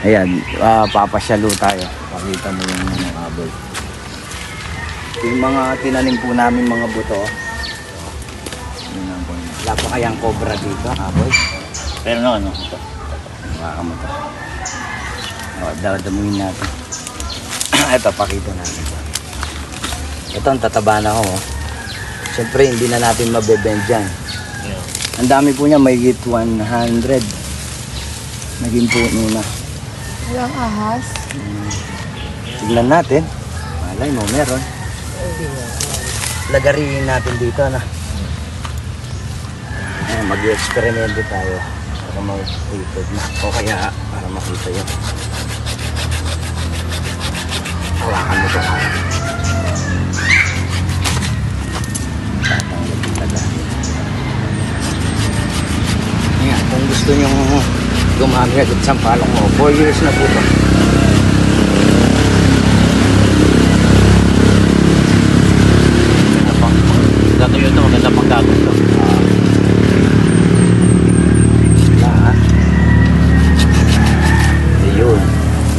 Ayan, uh, papasyalo tayo. Pakita mo yung mga kaboy. Yung mga tinanim po namin mga buto. Wala pa kayang cobra dito, kaboy. Pero no, ano, ito. Baka mo to. O, dadamuhin natin. Ito, pakita natin. Ito, ang tataba na ako. oh. Siyempre, hindi na natin mabebend yan. Ang dami po niya, may 100. Naging puno na. Walang ahas. Tignan natin. Malay mo, meron. Lagariin natin dito na. Ayan, mag-experimento tayo para makikita na. O kaya para makita yun. Hawakan mo ito. Tatang nagtitaga. Ayan, kung gusto nyo gumamit at sampalong mo, 4 years na po ito. Pang, gatuyo ito, maganda pang gagawin ito. Ah. Ayun.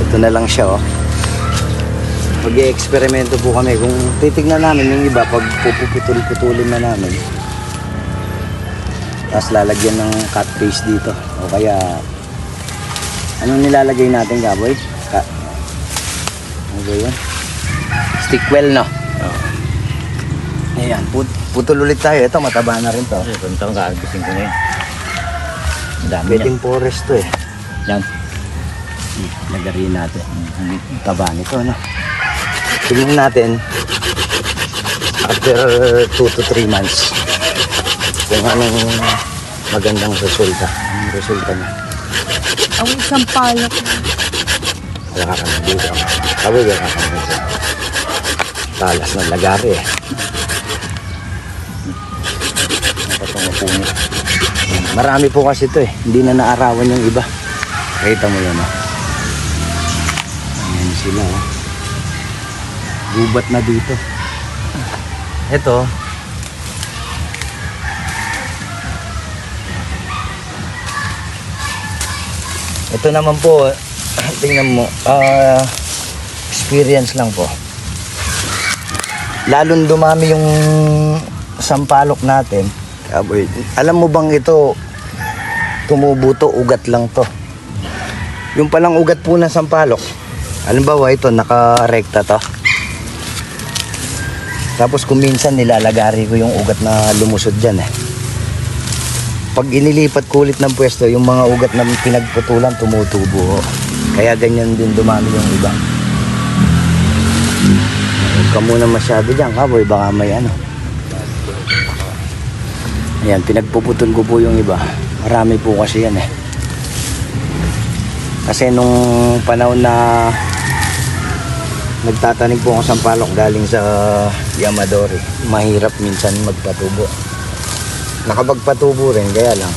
Ito na lang siya oh. Mag-eksperimento po kami. Kung titignan namin yung iba, pag pupuputol-putulin na namin. Tapos lalagyan ng cut paste dito. O kaya, anong nilalagay natin kaboy? Ka ano ba yun? Stick well, no? Oo. Ayan, put putol ulit tayo. Ito, mataba na rin to. Kung ito, gagabisin ko na yun. Ang dami niya. Pwedeng forest to eh. Yan. Lagarin natin. Ang taba nito, no? Tingnan natin after 2 to 3 months kung anong magandang resulta. Anong resulta niya. Ang isang palok. Wala ka kami dito. Sabi ka kami dito. Talas ng lagari eh. Napatungo-tungo. Marami po kasi ito eh. Hindi na naarawan yung iba. Kita mo yun oh. Ayan sila oh. Gubat na dito. Ito. Ito naman po, tingnan mo, ah, experience lang po. Lalong dumami yung sampalok natin. Kaboy, alam mo bang ito, tumubo to, ugat lang to. Yung palang ugat po ng sampalok, halimbawa ito, nakarekta to. Tapos kung minsan nilalagari ko yung ugat na lumusod dyan eh. Pag inilipat ko ulit ng pwesto, yung mga ugat na pinagputulan tumutubo. Kaya ganyan din dumami yung iba. Huwag ka muna masyado dyan, kaboy. Baka may ano. Ayan, pinagpuputol ko po yung iba. Marami po kasi yan eh. Kasi nung panahon na nagtatanim po ako sa palok galing sa Yamadori, mahirap minsan magpatubo nakapagpatubo rin kaya lang.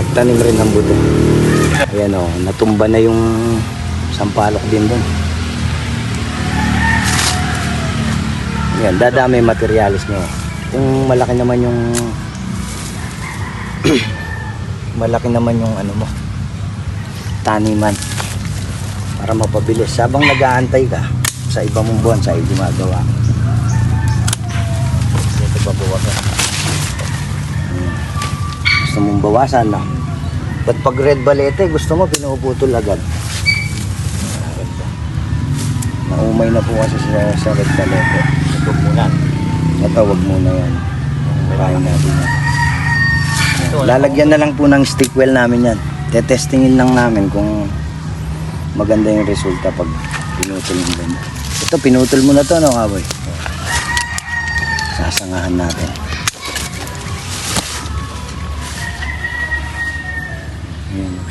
Nagtanim rin ng buto. Ayan o natumba na yung sampalok din doon ayan dadami yung materialis nyo kung malaki naman yung malaki naman yung ano mo taniman. Para mapabilis. Habang nag-aantay ka sa iba mong buwan sa gumagawa Ito babawasan. Gusto mong bawasan no? Ba't pag red balete, gusto mo pinuputol agad? Naumay na po kasi sa, sa red balete. Ito muna. Ito, wag muna yan. Kain natin yan. Lalagyan na lang po ng stick well namin yan. Tetestingin lang namin kung maganda yung resulta pag pinutol mo ganyan. Ito, pinutol mo na to, no, kaboy? Sasangahan natin. Ayan.